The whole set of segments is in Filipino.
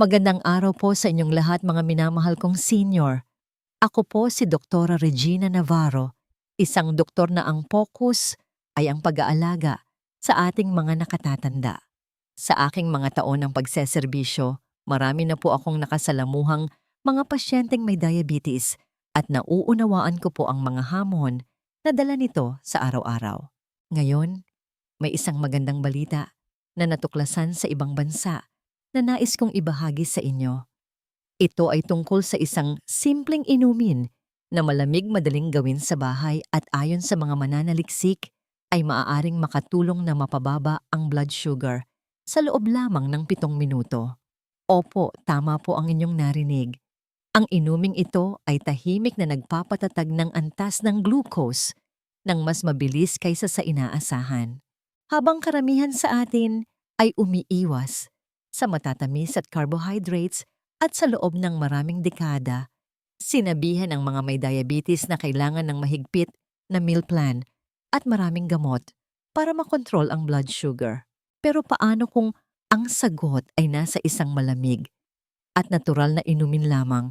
Magandang araw po sa inyong lahat mga minamahal kong senior. Ako po si Doktora Regina Navarro, isang doktor na ang focus ay ang pag-aalaga sa ating mga nakatatanda. Sa aking mga taon ng pagseserbisyo, marami na po akong nakasalamuhang mga pasyenteng may diabetes at nauunawaan ko po ang mga hamon na dala nito sa araw-araw. Ngayon, may isang magandang balita na natuklasan sa ibang bansa na nais kong ibahagi sa inyo. Ito ay tungkol sa isang simpleng inumin na malamig madaling gawin sa bahay at ayon sa mga mananaliksik ay maaaring makatulong na mapababa ang blood sugar sa loob lamang ng pitong minuto. Opo, tama po ang inyong narinig. Ang inuming ito ay tahimik na nagpapatatag ng antas ng glucose ng mas mabilis kaysa sa inaasahan. Habang karamihan sa atin ay umiiwas sa matatamis at carbohydrates at sa loob ng maraming dekada, sinabihan ang mga may diabetes na kailangan ng mahigpit na meal plan at maraming gamot para makontrol ang blood sugar. Pero paano kung ang sagot ay nasa isang malamig at natural na inumin lamang?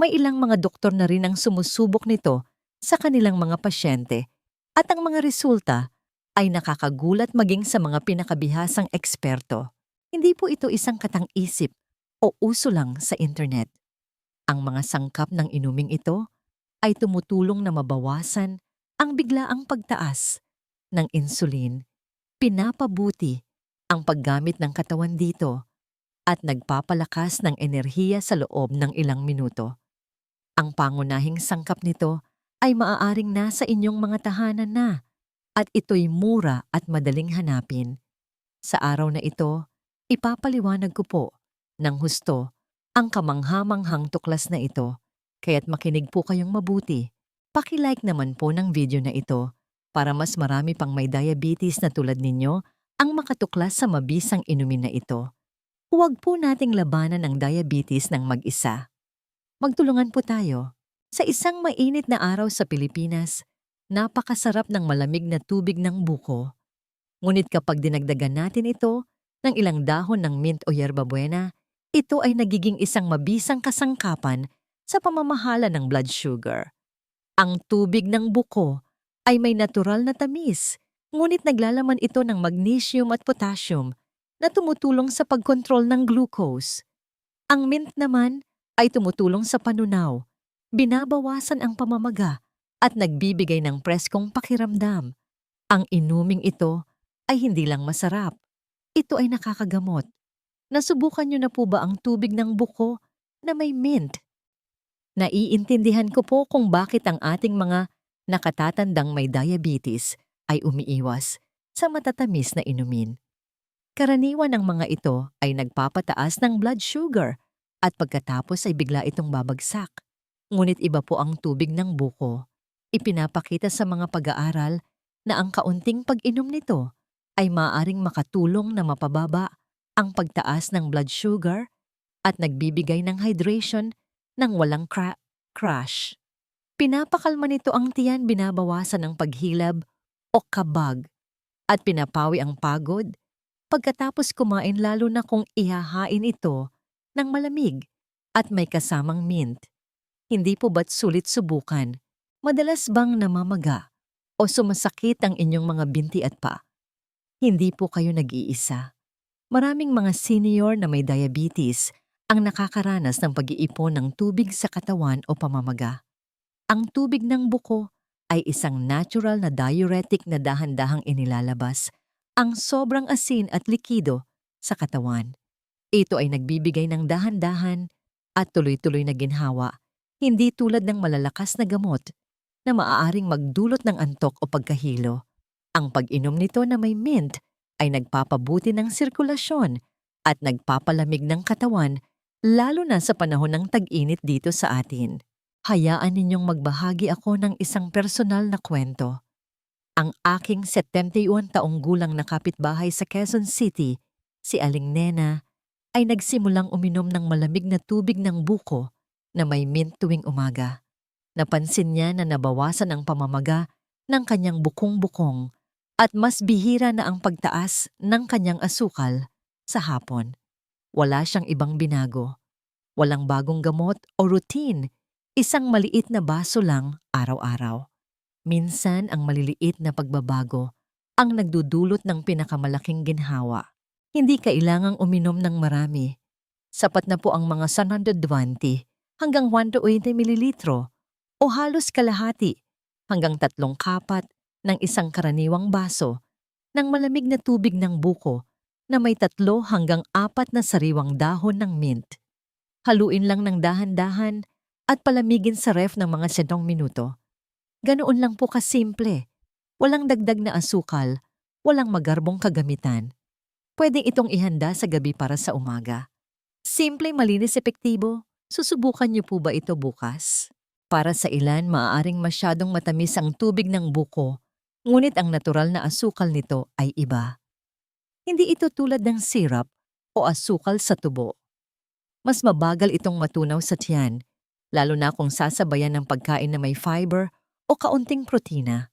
May ilang mga doktor na rin ang sumusubok nito sa kanilang mga pasyente at ang mga resulta ay nakakagulat maging sa mga pinakabihasang eksperto. Hindi po ito isang katang-isip o uso lang sa internet. Ang mga sangkap ng inuming ito ay tumutulong na mabawasan ang biglaang pagtaas ng insulin, pinapabuti ang paggamit ng katawan dito at nagpapalakas ng enerhiya sa loob ng ilang minuto. Ang pangunahing sangkap nito ay maaaring nasa inyong mga tahanan na at ito'y mura at madaling hanapin. Sa araw na ito, ipapaliwanag ko po ng husto ang kamanghamanghang tuklas na ito. Kaya't makinig po kayong mabuti. Pakilike naman po ng video na ito para mas marami pang may diabetes na tulad ninyo ang makatuklas sa mabisang inumin na ito. Huwag po nating labanan ang diabetes ng mag-isa. Magtulungan po tayo. Sa isang mainit na araw sa Pilipinas, napakasarap ng malamig na tubig ng buko. Ngunit kapag dinagdagan natin ito ng ilang dahon ng mint o yerbabuena, ito ay nagiging isang mabisang kasangkapan sa pamamahala ng blood sugar. Ang tubig ng buko ay may natural na tamis, ngunit naglalaman ito ng magnesium at potassium na tumutulong sa pagkontrol ng glucose. Ang mint naman ay tumutulong sa panunaw, binabawasan ang pamamaga at nagbibigay ng preskong pakiramdam. Ang inuming ito ay hindi lang masarap. Ito ay nakakagamot. Nasubukan niyo na po ba ang tubig ng buko na may mint? Naiintindihan ko po kung bakit ang ating mga nakatatandang may diabetes ay umiiwas sa matatamis na inumin. Karaniwan ng mga ito ay nagpapataas ng blood sugar at pagkatapos ay bigla itong babagsak. Ngunit iba po ang tubig ng buko. Ipinapakita sa mga pag-aaral na ang kaunting pag-inom nito ay maaaring makatulong na mapababa ang pagtaas ng blood sugar at nagbibigay ng hydration ng walang cra- crash. Pinapakalma nito ang tiyan binabawasan ng paghilab o kabag at pinapawi ang pagod pagkatapos kumain lalo na kung ihahain ito ng malamig at may kasamang mint. Hindi po ba't sulit subukan? Madalas bang namamaga o sumasakit ang inyong mga binti at pa? Hindi po kayo nag-iisa. Maraming mga senior na may diabetes ang nakakaranas ng pag-iipon ng tubig sa katawan o pamamaga. Ang tubig ng buko ay isang natural na diuretic na dahan-dahang inilalabas ang sobrang asin at likido sa katawan. Ito ay nagbibigay ng dahan-dahan at tuloy-tuloy na ginhawa, hindi tulad ng malalakas na gamot na maaaring magdulot ng antok o pagkahilo. Ang pag-inom nito na may mint ay nagpapabuti ng sirkulasyon at nagpapalamig ng katawan lalo na sa panahon ng tag-init dito sa atin. Hayaan ninyong magbahagi ako ng isang personal na kwento. Ang aking 71 taong gulang na kapitbahay sa Quezon City, si Aling Nena, ay nagsimulang uminom ng malamig na tubig ng buko na may mint tuwing umaga. Napansin niya na nabawasan ang pamamaga ng kanyang bukong-bukong at mas bihira na ang pagtaas ng kanyang asukal sa hapon. Wala siyang ibang binago. Walang bagong gamot o routine. Isang maliit na baso lang araw-araw. Minsan ang maliliit na pagbabago ang nagdudulot ng pinakamalaking ginhawa. Hindi kailangang uminom ng marami. Sapat na po ang mga 120 hanggang 180 mililitro o halos kalahati hanggang tatlong kapat ng isang karaniwang baso ng malamig na tubig ng buko na may tatlo hanggang apat na sariwang dahon ng mint. Haluin lang ng dahan-dahan at palamigin sa ref ng mga sentong minuto. Ganoon lang po kasimple. Walang dagdag na asukal, walang magarbong kagamitan. Pwedeng itong ihanda sa gabi para sa umaga. Simple, malinis, epektibo. Susubukan niyo po ba ito bukas? Para sa ilan, maaaring masyadong matamis ang tubig ng buko, ngunit ang natural na asukal nito ay iba. Hindi ito tulad ng syrup o asukal sa tubo. Mas mabagal itong matunaw sa tiyan, lalo na kung sasabayan ng pagkain na may fiber o kaunting protina.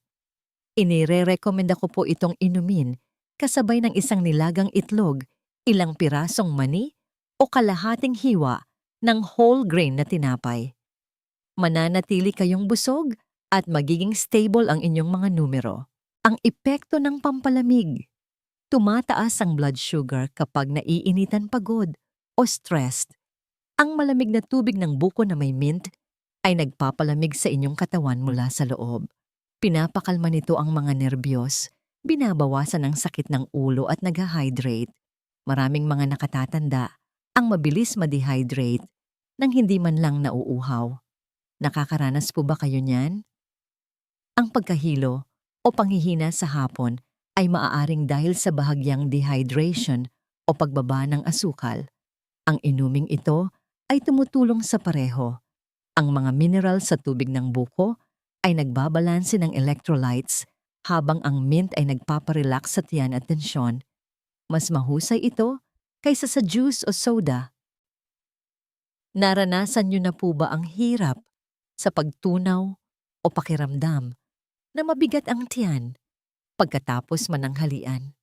Inire-recommenda ko po itong inumin kasabay ng isang nilagang itlog, ilang pirasong mani o kalahating hiwa ng whole grain na tinapay. Mananatili kayong busog at magiging stable ang inyong mga numero. Ang epekto ng pampalamig. Tumataas ang blood sugar kapag naiinitan pagod o stressed. Ang malamig na tubig ng buko na may mint ay nagpapalamig sa inyong katawan mula sa loob. Pinapakalma nito ang mga nerbiyos, binabawasan ang sakit ng ulo at nag-hydrate. Maraming mga nakatatanda ang mabilis ma-dehydrate nang hindi man lang nauuhaw. Nakakaranas po ba kayo niyan? Ang pagkahilo o panghihina sa hapon ay maaaring dahil sa bahagyang dehydration o pagbaba ng asukal. Ang inuming ito ay tumutulong sa pareho. Ang mga mineral sa tubig ng buko ay nagbabalanse ng electrolytes habang ang mint ay nagpaparelax sa tiyan at tensyon. Mas mahusay ito kaysa sa juice o soda. Naranasan niyo na po ba ang hirap sa pagtunaw o pakiramdam na mabigat ang tiyan pagkatapos mananghalian?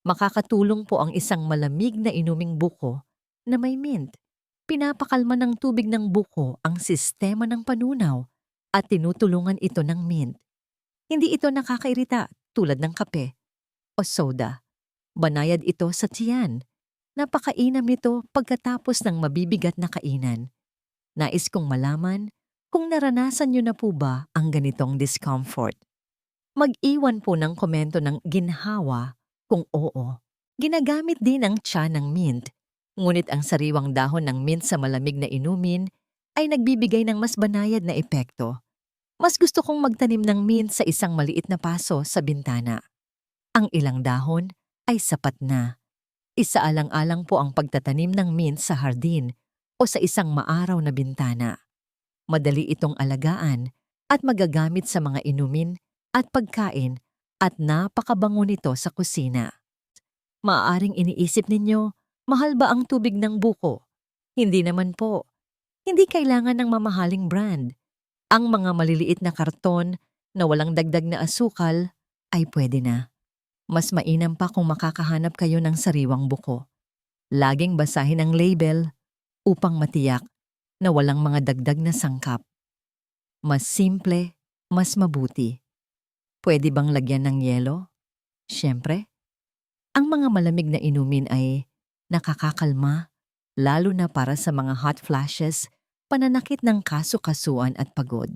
Makakatulong po ang isang malamig na inuming buko na may mint. Pinapakalma ng tubig ng buko ang sistema ng panunaw at tinutulungan ito ng mint. Hindi ito nakakairita tulad ng kape o soda. Banayad ito sa tiyan. Napakainam nito pagkatapos ng mabibigat na kainan. Nais kong malaman kung naranasan niyo na po ba ang ganitong discomfort. Mag-iwan po ng komento ng ginhawa kung oo. Ginagamit din ang tsa ng mint, ngunit ang sariwang dahon ng mint sa malamig na inumin ay nagbibigay ng mas banayad na epekto. Mas gusto kong magtanim ng mint sa isang maliit na paso sa bintana. Ang ilang dahon ay sapat na. Isaalang-alang po ang pagtatanim ng mint sa hardin o sa isang maaraw na bintana. Madali itong alagaan at magagamit sa mga inumin at pagkain at napakabango nito sa kusina. Maaaring iniisip ninyo, mahal ba ang tubig ng buko? Hindi naman po. Hindi kailangan ng mamahaling brand. Ang mga maliliit na karton na walang dagdag na asukal ay pwede na. Mas mainam pa kung makakahanap kayo ng sariwang buko. Laging basahin ang label upang matiyak na walang mga dagdag na sangkap. Mas simple, mas mabuti. Pwede bang lagyan ng yelo? Siyempre. Ang mga malamig na inumin ay nakakakalma, lalo na para sa mga hot flashes, pananakit ng kaso-kasuan at pagod.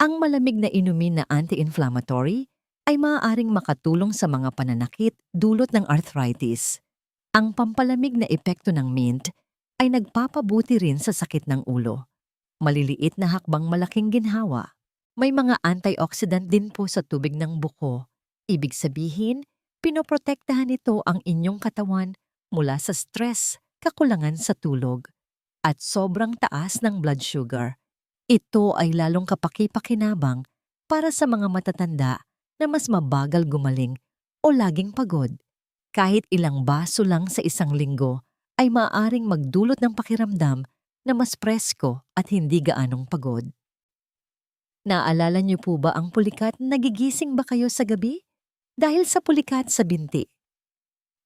Ang malamig na inumin na anti-inflammatory ay maaaring makatulong sa mga pananakit dulot ng arthritis. Ang pampalamig na epekto ng mint ay nagpapabuti rin sa sakit ng ulo. Maliliit na hakbang malaking ginhawa. May mga antioxidant din po sa tubig ng buko. Ibig sabihin, pinoprotektahan ito ang inyong katawan mula sa stress, kakulangan sa tulog, at sobrang taas ng blood sugar. Ito ay lalong kapaki-pakinabang para sa mga matatanda na mas mabagal gumaling o laging pagod. Kahit ilang baso lang sa isang linggo ay maaaring magdulot ng pakiramdam na mas presko at hindi gaanong pagod. Naalala niyo po ba ang pulikat nagigising ba kayo sa gabi? Dahil sa pulikat sa binti.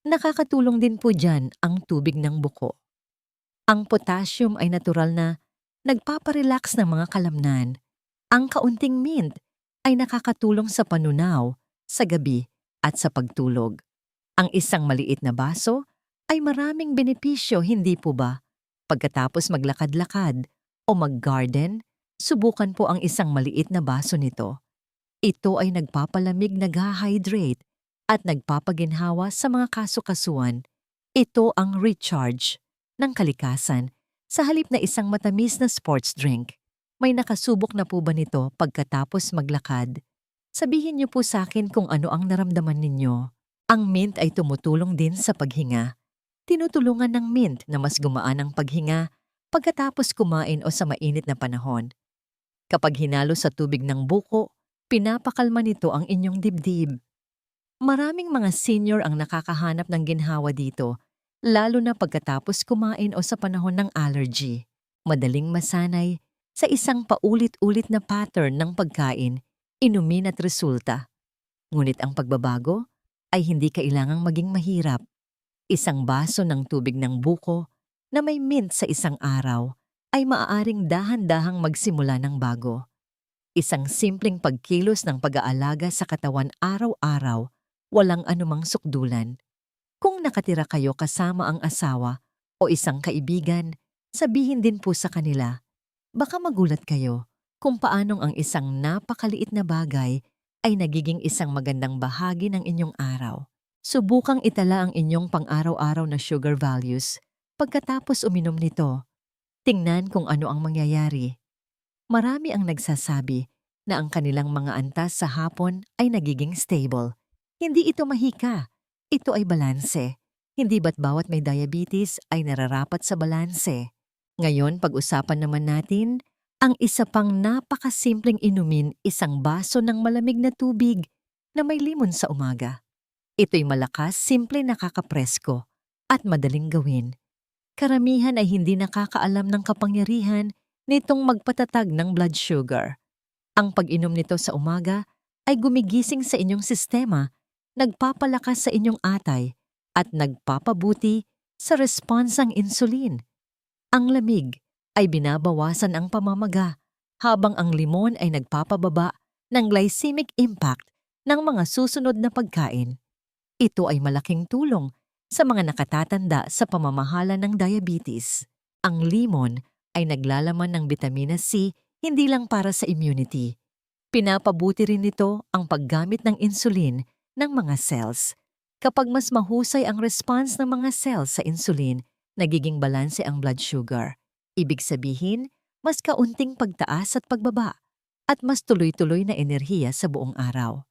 Nakakatulong din po dyan ang tubig ng buko. Ang potassium ay natural na nagpaparelax ng mga kalamnan. Ang kaunting mint ay nakakatulong sa panunaw, sa gabi at sa pagtulog. Ang isang maliit na baso ay maraming benepisyo, hindi po ba? Pagkatapos maglakad-lakad o mag-garden, subukan po ang isang maliit na baso nito. Ito ay nagpapalamig, nag-hydrate at nagpapaginhawa sa mga kasukasuan. Ito ang recharge ng kalikasan sa halip na isang matamis na sports drink. May nakasubok na po ba nito pagkatapos maglakad? Sabihin niyo po sa akin kung ano ang naramdaman ninyo. Ang mint ay tumutulong din sa paghinga. Tinutulungan ng mint na mas gumaan ang paghinga pagkatapos kumain o sa mainit na panahon. Kapag hinalo sa tubig ng buko, pinapakalma nito ang inyong dibdib. Maraming mga senior ang nakakahanap ng ginhawa dito, lalo na pagkatapos kumain o sa panahon ng allergy. Madaling masanay sa isang paulit-ulit na pattern ng pagkain, inumin at resulta. Ngunit ang pagbabago ay hindi kailangang maging mahirap. Isang baso ng tubig ng buko na may mint sa isang araw ay maaaring dahan-dahang magsimula ng bago. Isang simpleng pagkilos ng pag-aalaga sa katawan araw-araw, walang anumang sukdulan. Kung nakatira kayo kasama ang asawa o isang kaibigan, sabihin din po sa kanila, baka magulat kayo kung paanong ang isang napakaliit na bagay ay nagiging isang magandang bahagi ng inyong araw. Subukang itala ang inyong pang-araw-araw na sugar values pagkatapos uminom nito. Tingnan kung ano ang mangyayari. Marami ang nagsasabi na ang kanilang mga antas sa hapon ay nagiging stable. Hindi ito mahika. Ito ay balanse. Hindi ba't bawat may diabetes ay nararapat sa balanse? Ngayon, pag-usapan naman natin ang isa pang napakasimpleng inumin isang baso ng malamig na tubig na may limon sa umaga. Ito'y malakas, simple nakakapresko at madaling gawin. Karamihan ay hindi nakakaalam ng kapangyarihan nitong magpatatag ng blood sugar. Ang pag-inom nito sa umaga ay gumigising sa inyong sistema, nagpapalakas sa inyong atay, at nagpapabuti sa responsang insulin. Ang lamig ay binabawasan ang pamamaga, habang ang limon ay nagpapababa ng glycemic impact ng mga susunod na pagkain. Ito ay malaking tulong sa mga nakatatanda sa pamamahala ng diabetes. Ang limon ay naglalaman ng vitamina C hindi lang para sa immunity. Pinapabuti rin nito ang paggamit ng insulin ng mga cells. Kapag mas mahusay ang response ng mga cells sa insulin, nagiging balanse ang blood sugar. Ibig sabihin, mas kaunting pagtaas at pagbaba at mas tuloy-tuloy na enerhiya sa buong araw.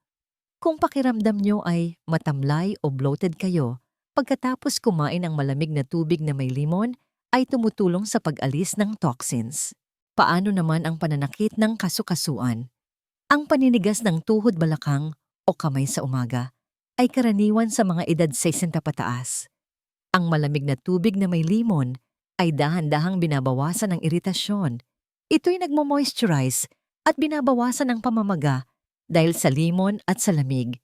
Kung pakiramdam nyo ay matamlay o bloated kayo, pagkatapos kumain ng malamig na tubig na may limon, ay tumutulong sa pag-alis ng toxins. Paano naman ang pananakit ng kasukasuan? Ang paninigas ng tuhod balakang o kamay sa umaga ay karaniwan sa mga edad 60 pataas. Ang malamig na tubig na may limon ay dahan-dahang binabawasan ng iritasyon. Ito'y nagmo-moisturize at binabawasan ang pamamaga dahil sa limon at sa lamig.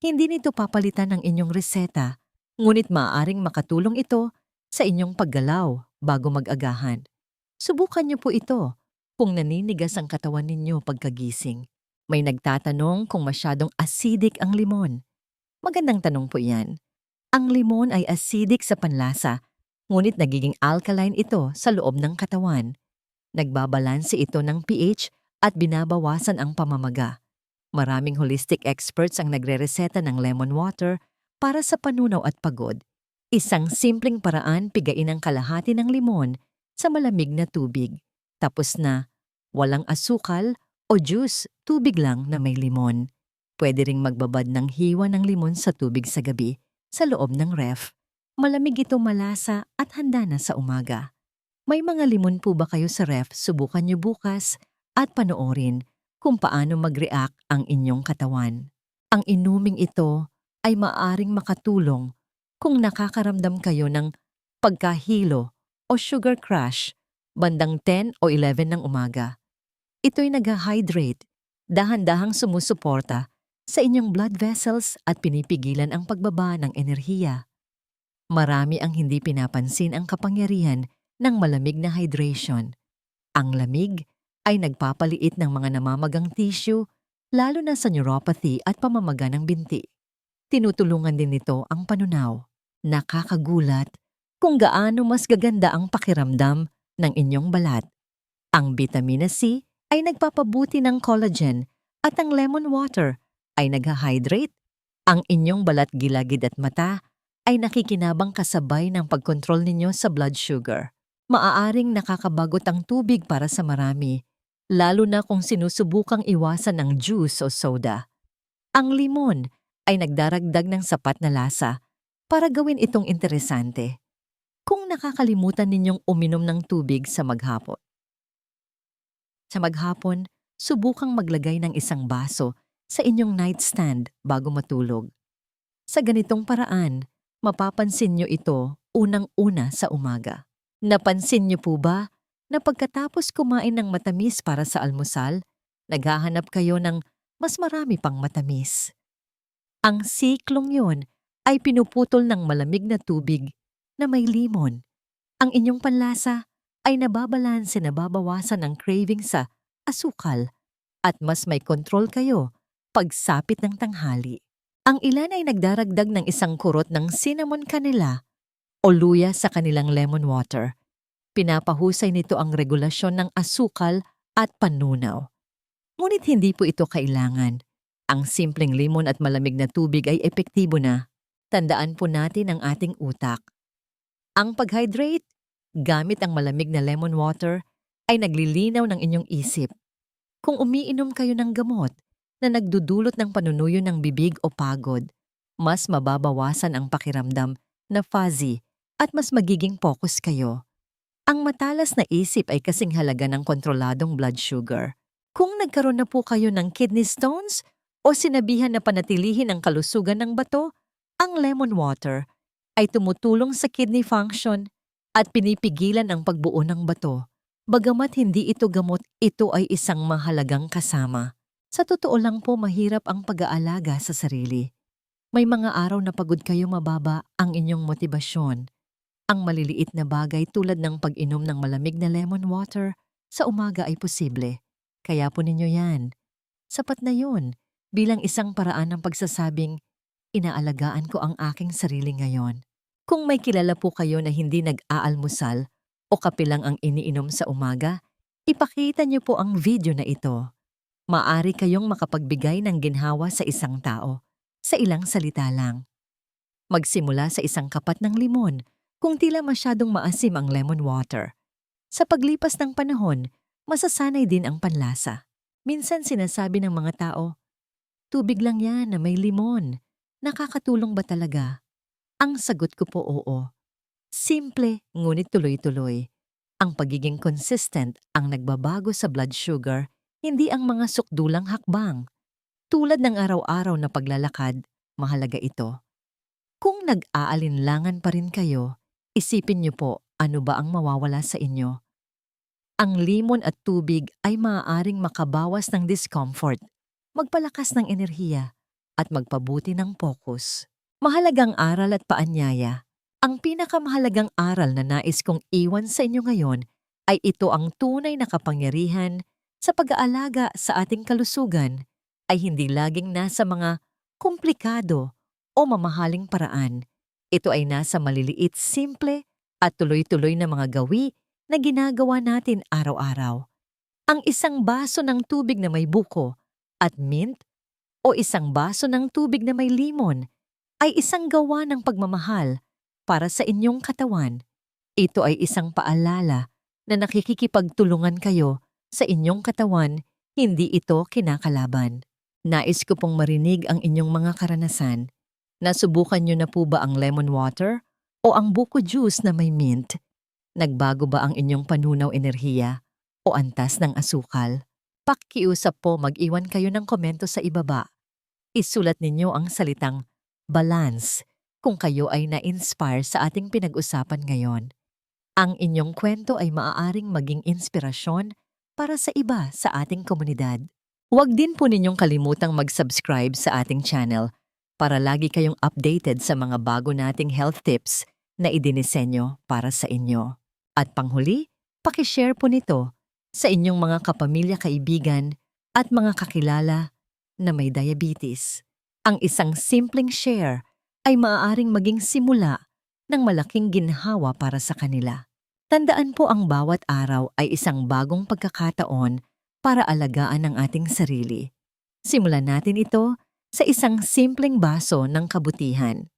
Hindi nito papalitan ng inyong reseta, ngunit maaaring makatulong ito sa inyong paggalaw bago mag-agahan. Subukan niyo po ito kung naninigas ang katawan ninyo pagkagising. May nagtatanong kung masyadong acidic ang limon. Magandang tanong po yan. Ang limon ay acidic sa panlasa ngunit nagiging alkaline ito sa loob ng katawan. Nagbabalanse ito ng pH at binabawasan ang pamamaga. Maraming holistic experts ang nagrereseta ng lemon water para sa panunaw at pagod. Isang simpleng paraan pigain ang kalahati ng limon sa malamig na tubig. Tapos na, walang asukal o juice, tubig lang na may limon. Pwede ring magbabad ng hiwa ng limon sa tubig sa gabi sa loob ng ref Malamig ito malasa at handa na sa umaga. May mga limon po ba kayo sa ref? Subukan niyo bukas at panoorin kung paano mag-react ang inyong katawan. Ang inuming ito ay maaring makatulong kung nakakaramdam kayo ng pagkahilo o sugar crash bandang 10 o 11 ng umaga. Ito'y nag-hydrate, dahan-dahang sumusuporta sa inyong blood vessels at pinipigilan ang pagbaba ng enerhiya. Marami ang hindi pinapansin ang kapangyarihan ng malamig na hydration. Ang lamig ay nagpapaliit ng mga namamagang tissue, lalo na sa neuropathy at pamamaga ng binti. Tinutulungan din nito ang panunaw. Nakakagulat kung gaano mas gaganda ang pakiramdam ng inyong balat. Ang vitamina C ay nagpapabuti ng collagen at ang lemon water ay nagha-hydrate. Ang inyong balat gilagid at mata ay nakikinabang kasabay ng pagkontrol ninyo sa blood sugar. Maaaring nakakabagot ang tubig para sa marami, lalo na kung sinusubukang iwasan ng juice o soda. Ang limon ay nagdaragdag ng sapat na lasa para gawin itong interesante. Kung nakakalimutan ninyong uminom ng tubig sa maghapon. Sa maghapon, subukang maglagay ng isang baso sa inyong nightstand bago matulog. Sa ganitong paraan, mapapansin nyo ito unang-una sa umaga. Napansin nyo po ba na pagkatapos kumain ng matamis para sa almusal, naghahanap kayo ng mas marami pang matamis? Ang siklong yun ay pinuputol ng malamig na tubig na may limon. Ang inyong panlasa ay nababalanse na babawasan ang craving sa asukal at mas may kontrol kayo pagsapit ng tanghali. Ang ilan ay nagdaragdag ng isang kurot ng cinnamon kanila o luya sa kanilang lemon water. Pinapahusay nito ang regulasyon ng asukal at panunaw. Ngunit hindi po ito kailangan. Ang simpleng limon at malamig na tubig ay epektibo na tandaan po natin ang ating utak. Ang pag-hydrate, gamit ang malamig na lemon water, ay naglilinaw ng inyong isip. Kung umiinom kayo ng gamot na nagdudulot ng panunuyo ng bibig o pagod, mas mababawasan ang pakiramdam na fuzzy at mas magiging focus kayo. Ang matalas na isip ay kasing halaga ng kontroladong blood sugar. Kung nagkaroon na po kayo ng kidney stones o sinabihan na panatilihin ang kalusugan ng bato, ang lemon water ay tumutulong sa kidney function at pinipigilan ang pagbuo ng bato. Bagamat hindi ito gamot, ito ay isang mahalagang kasama. Sa totoo lang po mahirap ang pag-aalaga sa sarili. May mga araw na pagod kayo mababa ang inyong motibasyon. Ang maliliit na bagay tulad ng pag-inom ng malamig na lemon water sa umaga ay posible. Kaya po ninyo yan. Sapat na yun bilang isang paraan ng pagsasabing, inaalagaan ko ang aking sarili ngayon. Kung may kilala po kayo na hindi nag-aalmusal o kapilang ang iniinom sa umaga, ipakita niyo po ang video na ito. Maari kayong makapagbigay ng ginhawa sa isang tao, sa ilang salita lang. Magsimula sa isang kapat ng limon kung tila masyadong maasim ang lemon water. Sa paglipas ng panahon, masasanay din ang panlasa. Minsan sinasabi ng mga tao, tubig lang yan na may limon. Nakakatulong ba talaga? Ang sagot ko po oo. Simple ngunit tuloy-tuloy. Ang pagiging consistent ang nagbabago sa blood sugar, hindi ang mga sukdulang hakbang. Tulad ng araw-araw na paglalakad, mahalaga ito. Kung nag-aalinlangan pa rin kayo, isipin niyo po ano ba ang mawawala sa inyo. Ang limon at tubig ay maaaring makabawas ng discomfort, magpalakas ng enerhiya, at magpabuti ng focus. Mahalagang aral at paanyaya. Ang pinakamahalagang aral na nais kong iwan sa inyo ngayon ay ito ang tunay na kapangyarihan sa pag-aalaga sa ating kalusugan ay hindi laging nasa mga komplikado o mamahaling paraan. Ito ay nasa maliliit, simple at tuloy-tuloy na mga gawi na ginagawa natin araw-araw. Ang isang baso ng tubig na may buko at mint o isang baso ng tubig na may limon ay isang gawa ng pagmamahal para sa inyong katawan. Ito ay isang paalala na nakikikipagtulungan kayo sa inyong katawan, hindi ito kinakalaban. Nais ko pong marinig ang inyong mga karanasan. Nasubukan nyo na po ba ang lemon water o ang buko juice na may mint? Nagbago ba ang inyong panunaw enerhiya o antas ng asukal? Pakiusap po mag-iwan kayo ng komento sa ibaba. Isulat ninyo ang salitang balance kung kayo ay na-inspire sa ating pinag-usapan ngayon. Ang inyong kwento ay maaaring maging inspirasyon para sa iba sa ating komunidad. Huwag din po ninyong kalimutang mag-subscribe sa ating channel para lagi kayong updated sa mga bago nating health tips na idinisenyo para sa inyo. At panghuli, pakishare po nito sa inyong mga kapamilya kaibigan at mga kakilala na may diabetes. Ang isang simpleng share ay maaaring maging simula ng malaking ginhawa para sa kanila. Tandaan po ang bawat araw ay isang bagong pagkakataon para alagaan ang ating sarili. Simulan natin ito sa isang simpleng baso ng kabutihan.